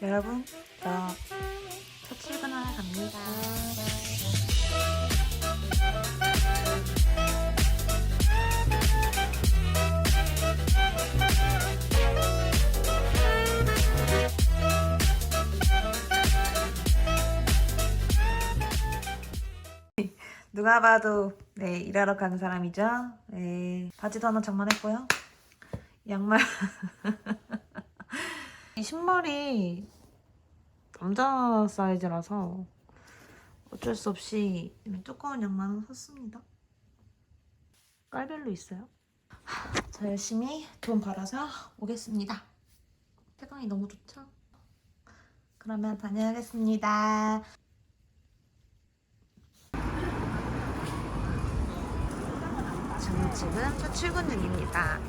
여러분, 저첫 출근하러 갑니다. 누가 봐도 네 일하러 가는 사람이죠. 네 바지도 하나 장만했고요. 양말 이 신발이 남자 사이즈라서 어쩔 수 없이 두꺼운 양말을 샀습니다. 깔별로 있어요. 하, 저 열심히 돈 벌어서 오겠습니다. 태광이 너무 좋죠? 그러면 다녀오겠습니다. 저는 지금 첫 출근 중입니다.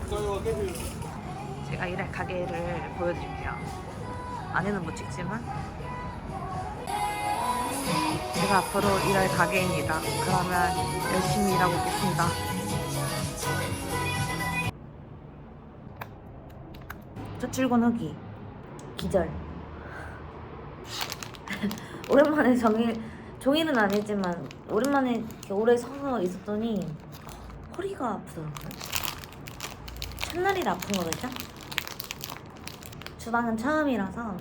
제가 일할 가게를 보여드릴게요. 안에는 못 찍지만 제가 앞으로 일할 가게입니다. 그러면 열심히 일하고 있겠습니다. 첫 출근 후기 기절. 오랜만에 종일 종일은 아니지만 오랜만에 이렇게 오래 서서 있었더니 허리가 아프더라고요. 첫날이라 아픈 거겠죠? 주방은 처음이라서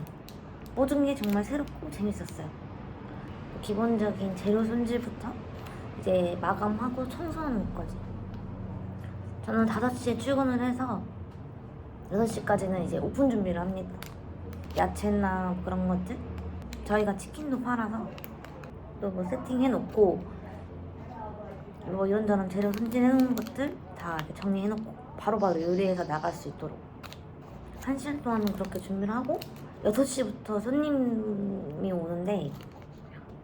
모든 게 정말 새롭고 재밌었어요. 기본적인 재료 손질부터 이제 마감하고 청소하는 것까지. 저는 5시에 출근을 해서 6시까지는 이제 오픈 준비를 합니다. 야채나 그런 것들. 저희가 치킨도 팔아서 또 뭐 세팅해 놓고 뭐 이런저런 재료 손질해 놓은 것들 다 이렇게 정리해 놓고 바로 바로 요리해서 나갈 수 있도록 한 시간 동안은 그렇게 준비를 하고 6시부터 손님이 오는데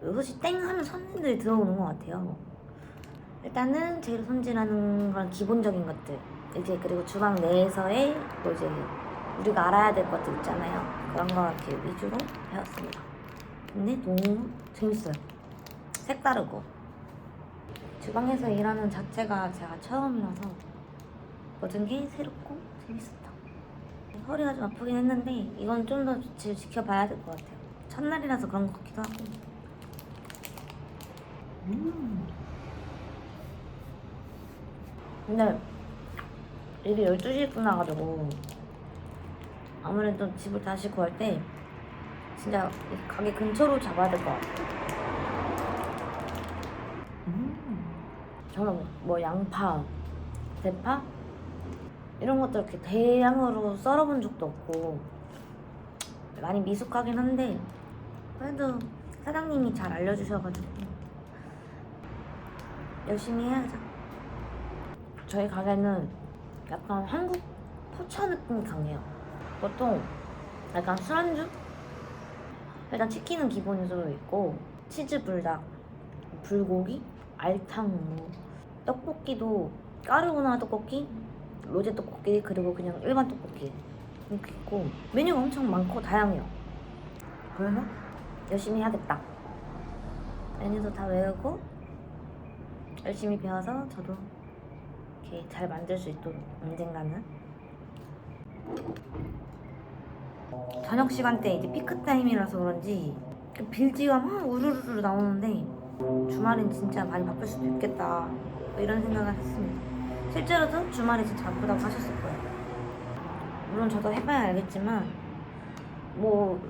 6시 땡 하면 손님들이 들어오는 것 같아요. 일단은 재료 손질하는 그런 기본적인 것들. 이제 그리고 주방 내에서의 뭐 이제 우리가 알아야 될 것들 있잖아요. 그런 거 이렇게 위주로 배웠습니다. 근데 너무 재밌어요. 색다르고. 주방에서 일하는 자체가 제가 처음이라서 모든 게 새롭고 재밌었다. 허리가 좀 아프긴 했는데 이건 좀 더 지켜봐야 될 것 같아요. 첫날이라서 그런 것 같기도 하고. 음. 근데 일이 12시에 끝나가지고 아무래도 집을 다시 구할 때 진짜 이 가게 근처로 잡아야 될 것 같아요. 저는 뭐 양파, 대파 이런 것들 이렇게 대량으로 썰어본 적도 없고 많이 미숙하긴 한데 그래도 사장님이 잘 알려주셔가지고 열심히 해야죠. 저희 가게는 약간 한국 포차 느낌이 강해요. 보통 약간 술안주? 일단 치킨은 기본으로 있고 치즈 불닭, 불고기, 알탕, 뭐 떡볶이도 까르보나라 떡볶이, 로제 떡볶이 그리고 그냥 일반 떡볶이 이렇게 있고 메뉴가 엄청 많고 다양해요. 그래서 열심히 해야겠다. 메뉴도 다 외우고 열심히 배워서 저도 이렇게 잘 만들 수 있도록 언젠가는 저녁 시간대 이제 피크 타임이라서 그런지 그 빌지가 막 우르르르 나오는데 주말엔 진짜 많이 바쁠 수도 있겠다 뭐 이런 생각을 했습니다. 실제로도 주말에 진짜 바쁘다고 하셨을 거예요. 물론 저도 해봐야 알겠지만 뭐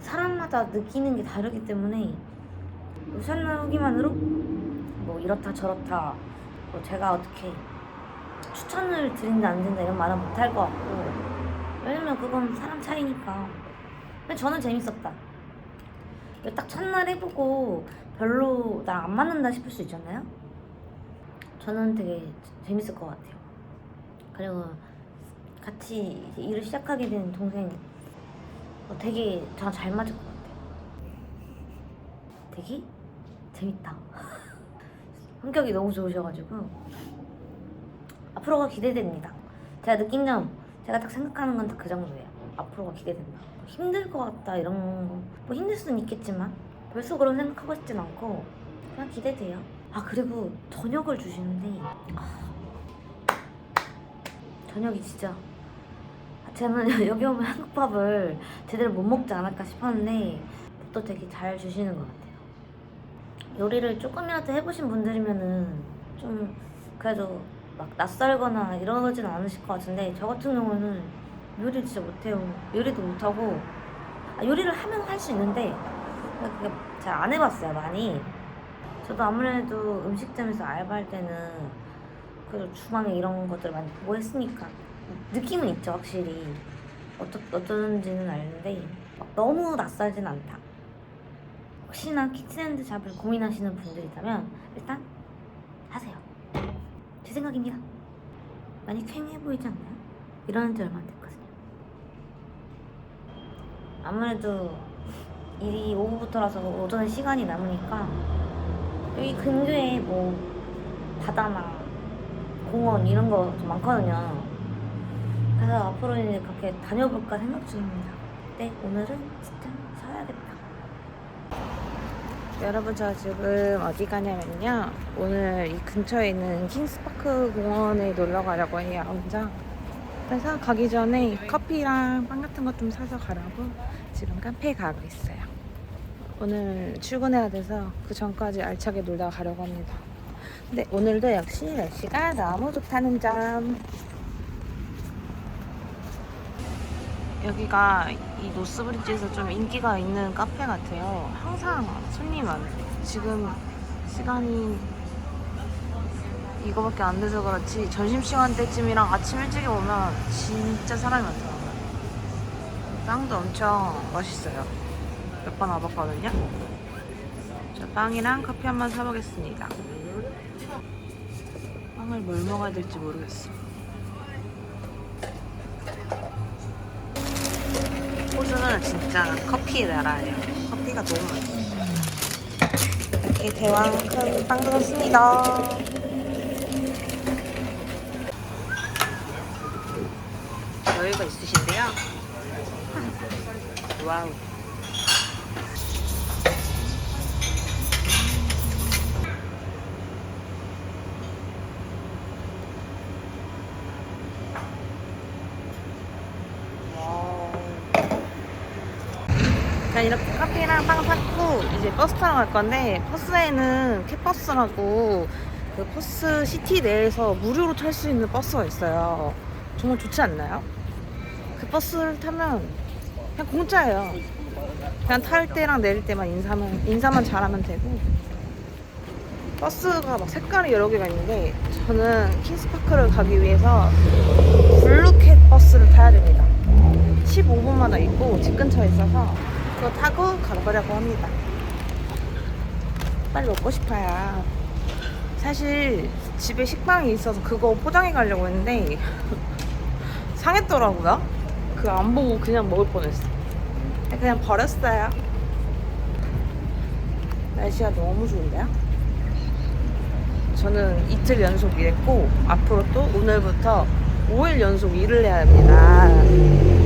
사람마다 느끼는 게 다르기 때문에 우산 나오기만으로 뭐 이렇다 저렇다 뭐 제가 어떻게 추천을 드린다 안 드린다 이런 말은 못할 것 같고 왜냐면 그건 사람 차이니까. 근데 저는 재밌었다. 딱 첫날 해보고 별로 나 안 맞는다 싶을 수 있잖아요 저는 되게 재밌을 것 같아요 그리고 같이 일을 시작하게 된 동생 어, 되게 저랑 잘 맞을 것 같아요 되게 재밌다 성격이 너무 좋으셔가지고 앞으로가 기대됩니다. 제가 느낀 점, 제가 딱 생각하는 건다그 정도예요. 앞으로가 기대된다. 뭐 힘들 것 같다 이런 거, 뭐 힘들 수는 있겠지만 벌써 그런 생각하고 싶진 않고 그냥 기대돼요. 아 그리고 저녁을 주시는데 아, 저녁이 진짜 저는 여기 오면 한국밥을 제대로 못 먹지 않을까 싶었는데 또 되게 잘 주시는 것 같아요. 요리를 조금이라도 해보신 분들이면은 좀 그래도 막 낯설거나 이러진 않으실 것 같은데 저 같은 경우는 요리 진짜 못해요. 요리도 못하고 아, 요리를 하면 할 수 있는데 잘 안 해봤어요 많이. 저도 아무래도 음식점에서 알바할 때는 그래도 주방에 이런 것들을 많이 보고 했으니까 느낌은 있죠 확실히 어떠, 어떤지는 아는데 막 너무 낯설진 않다. 혹시나 키친핸드 잡을 고민하시는 분들이 있다면 일단 하세요. 제 생각입니다. 많이 쾌해 보이지 않나요? 일어난 지 얼마 안 됐거든요. 아무래도 일이 오후부터라서 오전에 시간이 남으니까 여기 근교에 뭐 바다나 공원 이런 거 좀 많거든요. 그래서 앞으로는 이제 그렇게 다녀볼까 생각 중입니다. 근데 오늘은 진짜 쉬어야겠다. 여러분 저 지금 어디 가냐면요 오늘 이 근처에 있는 킹스파크 공원에 놀러 가려고 해요 혼자 그래서 가기 전에 커피랑 빵 같은 것 좀 사서 가라고 지금 카페에 가고 있어요 오늘 출근해야 돼서 그 전까지 알차게 놀다 가려고 합니다 근데 오늘도 역시 날씨가 너무 좋다는 점 여기가 이 노스브리지에서 좀 인기가 있는 카페 같아요. 항상 손님이 많아요. 지금 시간이 이거밖에 안 돼서 그렇지 점심시간 때쯤이랑 아침 일찍에 오면 진짜 사람이 많더라고요. 빵도 엄청 맛있어요. 몇 번 와봤거든요. 자, 빵이랑 커피 한 번 사보겠습니다. 빵을 뭘 먹어야 될지 모르겠어. 호주는 진짜 커피의 나라예요. 커피가 너무 맛있어요. 이렇게 대왕 큰 빵도 샀습니다. 여유가 있으신데요? 와우. 자 이렇게 빵 샀고 이제 버스 타러 갈 건데 버스에는 캣버스라고 그 버스 시티 내에서 무료로 탈 수 있는 버스가 있어요. 정말 좋지 않나요? 그 버스를 타면 그냥 공짜예요. 그냥 탈 때랑 내릴 때만 인사만 인사만 잘하면 되고 버스가 막 색깔이 여러 개가 있는데 저는 킹스파크를 가기 위해서 블루캣 버스를 타야 됩니다. 15분마다 있고 집 근처에 있어서 그거 타고 가보려고 합니다. 빨리 먹고 싶어요. 사실 집에 식빵이 있어서 그거 포장해 가려고 했는데 상했더라고요. 그거 안 보고 그냥 먹을 뻔했어. 그냥 버렸어요. 날씨가 너무 좋은데요? 저는 이틀 연속 일했고 앞으로 또 오늘부터 5일 연속 일을 해야 합니다.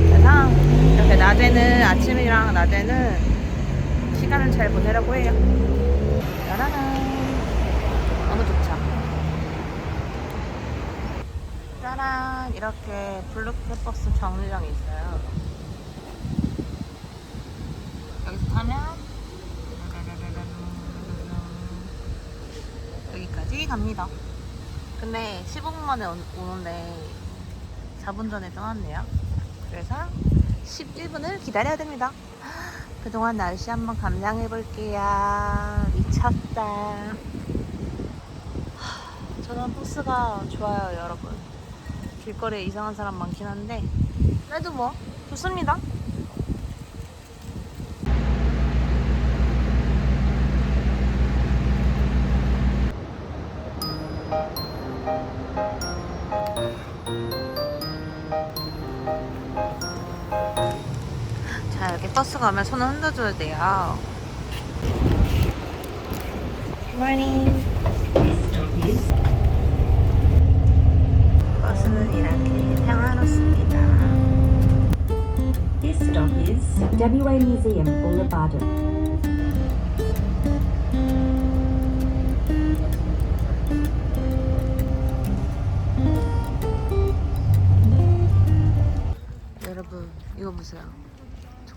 그래서 낮에는 아침이랑 낮에는 시간을 잘 보내려고 해요. 짜라란. 너무 좋죠. 짜란. 이렇게 블루캣 버스 정류장이 있어요. 여기서 타면 여기까지 갑니다. 근데 15분 만에 오- 오는데 4분 전에 떠났네요. 그래서 11분을 기다려야 됩니다. 그동안 날씨 한번 감상해 볼게요. 미쳤다. 하, 저는 버스가 좋아요, 여러분. 길거리에 이상한 사람 많긴 한데, 그래도 뭐, 좋습니다. 자, 이렇게 버스 가면 손을 흔들어줘야 돼요. morning. 버스는 이렇게 평화롭습니다. This stop is WA Museum Boulevard. 여러분 이거 보세요.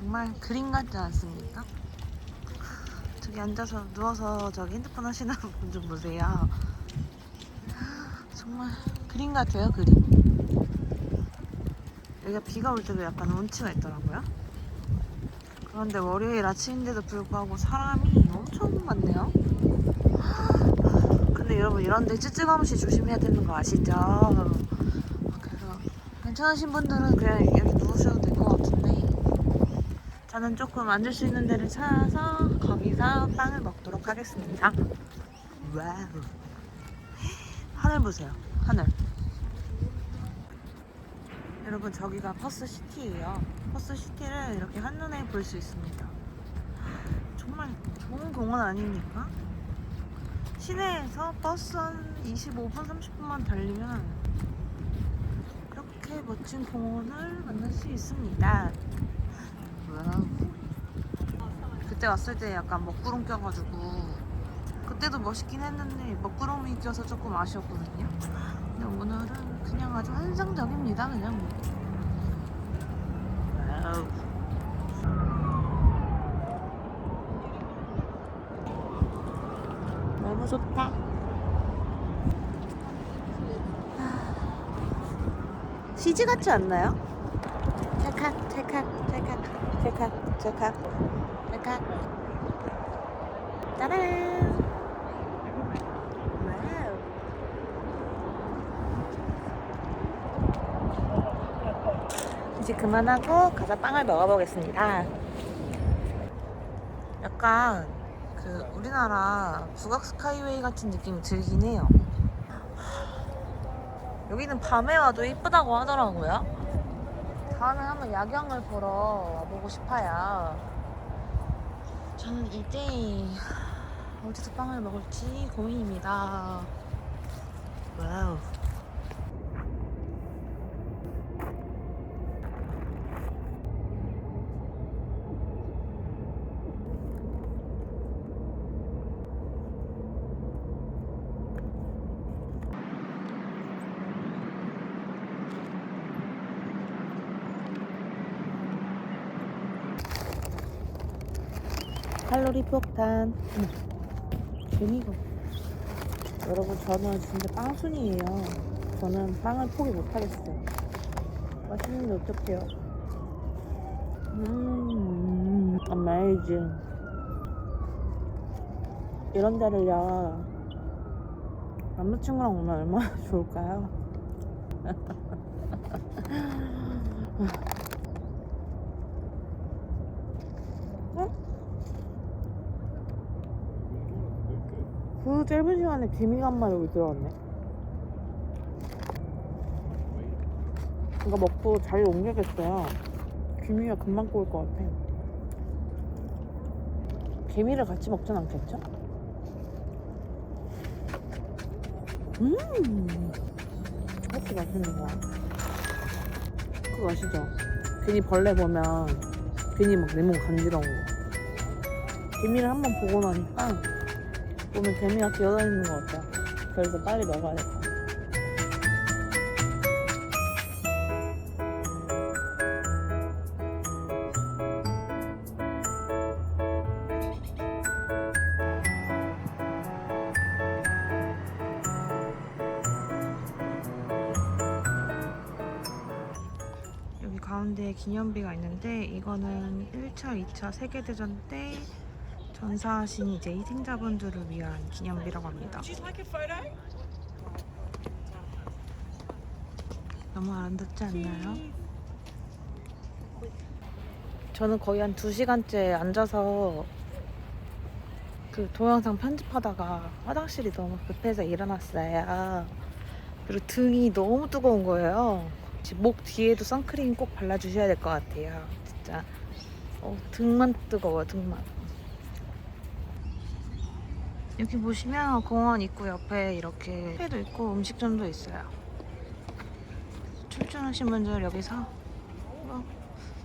정말 그림 같지 않습니까? 저기 앉아서 누워서 저기 핸드폰 하시는 분 좀 보세요. 정말 그림 같아요 그림. 여기가 비가 올 때도 약간 운치가 있더라고요. 그런데 월요일 아침인데도 불구하고 사람이 엄청 많네요. 근데 여러분 이런데 찌찌감시 조심해야 되는 거 아시죠? 그래서 괜찮으신 분들은 그냥 여기 누우셔도 될 것 같은데 저는 조금 앉을 수 있는 데를 찾아서 거기서 빵을 먹도록 하겠습니다. 와우. 하늘 보세요. 하늘. 여러분 저기가 퍼스시티예요. 퍼스시티를 이렇게 한눈에 볼 수 있습니다. 정말 좋은 공원 아닙니까? 시내에서 버스 한 25분, 30분만 달리면 이렇게 멋진 공원을 만날 수 있습니다. 와우. 그때 왔을 때 약간 먹구름 껴가지고 그때도 멋있긴 했는데 먹구름이 껴서 조금 아쉬웠거든요. 근데 오늘은 그냥 아주 환상적입니다. 그냥 뭐. 와우. 너무 좋다. CG 같지 않나요? 찰칵, 찰칵, 찰칵, 찰칵, 찰칵, 찰칵. 와우. 이제 그만하고 가서 빵을 먹어보겠습니다. 약간 그 우리나라 북악 스카이웨이 같은 느낌이 들긴 해요. 여기는 밤에 와도 이쁘다고 하더라고요. 다음에 한번 야경을 보러 와보고 싶어요. 저는 이제 어디서 빵을 먹을지 고민입니다. 와우. 폭탄. 재미가. 여러분 저는 진짜 빵순이에요. 저는 빵을 포기 못하겠어요. 맛있는데 어떡해요? 음, amazing. 이런 데를요. 남자친구랑 오면 얼마나 좋을까요? 그 짧은 시간에 개미가 한 마리 여기 들어왔네. 이거 먹고 자리 옮겨야겠어요. 개미가 금방 꼬일 것 같아. 개미를 같이 먹진 않겠죠? 음, 저것도 맛있는 거야. 그거 아시죠? 괜히 벌레 보면 괜히 막 내 몸 간지러운 거. 개미를 한번 보고 나니까 보면 개미가 기어다니는 것 같아요. 그래서 빨리 먹어야 돼. 여기 가운데에 기념비가 있는데 이거는 1차, 2차 세계대전 때 전사하신 이제 희생자분들을 위한 기념비라고 합니다. 너무 아름답지 않나요? 저는 거의 한 2시간째 앉아서 그 동영상 편집하다가 화장실이 너무 급해서 일어났어요. 그리고 등이 너무 뜨거운 거예요. 지금 목 뒤에도 선크림 꼭 발라주셔야 될 것 같아요. 진짜. 어, 등만 뜨거워요, 등만. 여기 보시면 공원 입구 옆에 이렇게 카페도 있고 음식점도 있어요. 출전하신 분들 여기서 뭐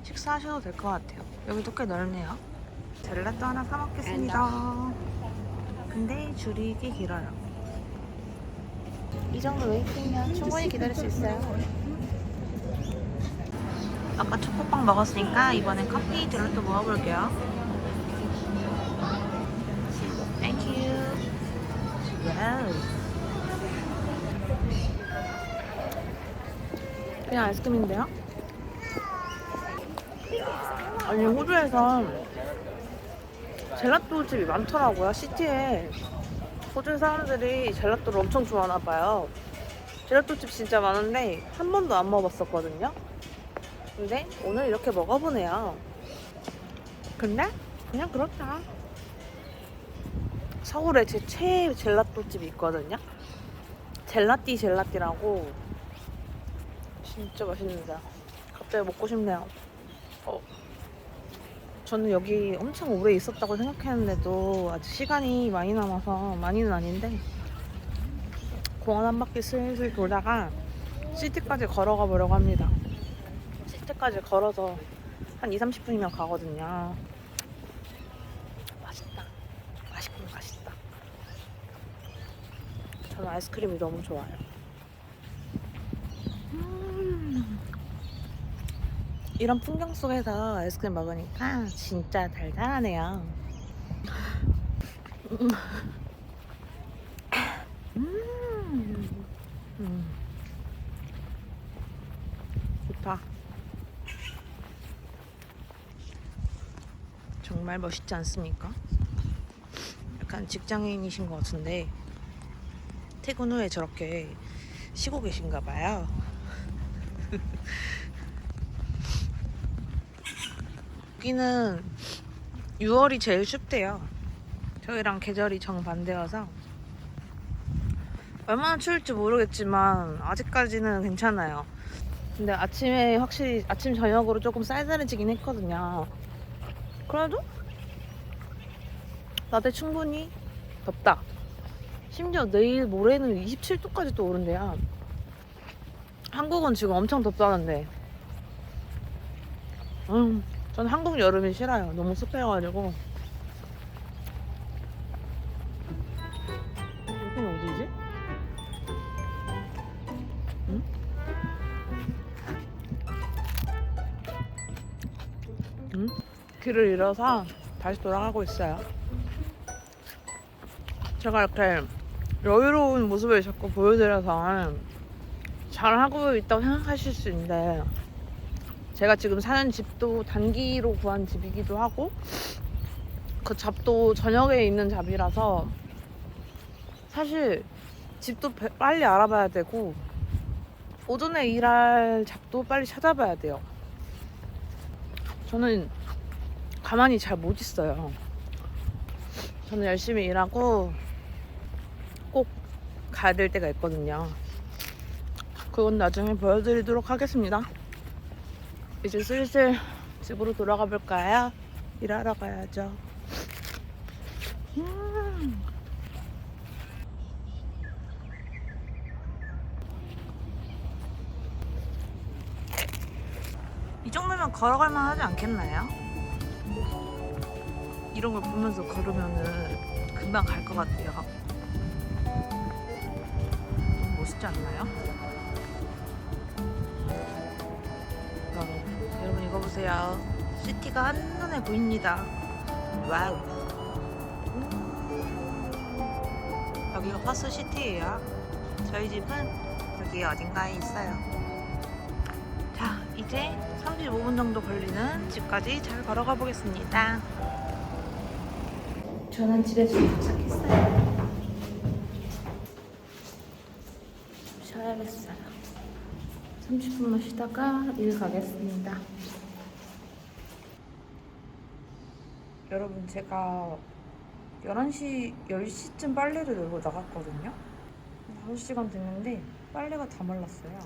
식사하셔도 될 것 같아요. 여기도 꽤 넓네요. 젤라또 하나 사 먹겠습니다. 근데 줄이 꽤 길어요. 이 정도 웨이팅이면 충분히 기다릴 수 있어요. 아까 초코빵 먹었으니까 이번엔 커피 젤라또 먹어볼게요. 그냥 아이스크림인데요? 아니 호주에서 젤라또 집이 많더라고요 시티에. 호주 사람들이 젤라또를 엄청 좋아하나 봐요. 젤라또 집 진짜 많은데 한 번도 안 먹어봤었거든요. 근데 오늘 이렇게 먹어보네요. 근데 그냥 그렇다 서울에 제 최애 젤라또 집이 있거든요 젤라띠 젤라띠라고 진짜 맛있는데 갑자기 먹고 싶네요 어. 저는 여기 엄청 오래 있었다고 생각했는데도 아직 시간이 많이 남아서 많이는 아닌데 공원 한 바퀴 슬슬 돌다가 시티까지 걸어가 보려고 합니다. 시티까지 걸어서 한 2, 30분이면 가거든요. 맛있다. 맛있군 맛있다. 저는 아이스크림이 너무 좋아요. 음. 이런 풍경 속에서 아이스크림 먹으니까 진짜 달달하네요. 음. 음. 음. 좋다. 정말 멋있지 않습니까? 약간 직장인이신 것 같은데 퇴근 후에 저렇게 쉬고 계신가 봐요. 여기는 6월이 제일 춥대요. 저희랑 계절이 정반대여서 얼마나 추울지 모르겠지만 아직까지는 괜찮아요. 근데 아침에 확실히 아침 저녁으로 조금 쌀쌀해지긴 했거든요. 그래도 낮에 충분히 덥다. 심지어 내일 모레는 27도까지 또 오른대요. 한국은 지금 엄청 덥다는데. 음, 전 한국 여름이 싫어요. 너무 습해가지고. 여기는 어디지? 응? 응? 길을 잃어서 다시 돌아가고 있어요. 제가 이렇게 여유로운 모습을 자꾸 보여드려서 잘하고 있다고 생각하실 수 있는데 제가 지금 사는 집도 단기로 구한 집이기도 하고 그 잡도 저녁에 있는 잡이라서 사실 집도 배- 빨리 알아봐야 되고 오전에 일할 잡도 빨리 찾아봐야 돼요. 저는 가만히 잘 못 있어요. 저는 열심히 일하고 꼭 가야 될 때가 있거든요. 그건 나중에 보여드리도록 하겠습니다. 이제 슬슬 집으로 돌아가 볼까요? 일하러 가야죠. 음. 이 정도면 걸어갈 만 하지 않겠나요? 이런 걸 보면서 걸으면은 금방 갈 것 같아요. 좀 멋있지 않나요? 여러분, 여러분 이거 보세요. 시티가 한눈에 보입니다. 와우. 음. 여기가 퍼스 시티예요. 저희 집은 여기 어딘가에 있어요. 자, 이제 35분 정도 걸리는 집까지 잘 걸어가 보겠습니다. 저는 집에 좀 도착했어요. 좀 쉬어야겠어요. 30분만 쉬다가 일 가겠습니다. 여러분, 제가 11시, 10시쯤 빨래를 널고 나갔거든요. 5시간 됐는데 빨래가 다 말랐어요.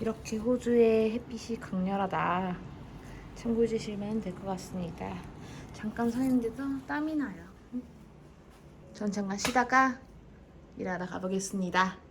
이렇게 호주의 햇빛이 강렬하다. 참고해 주시면 될 것 같습니다. 잠깐 서 있는데도 땀이 나요. 전 잠깐 쉬다가 일하러 가보겠습니다.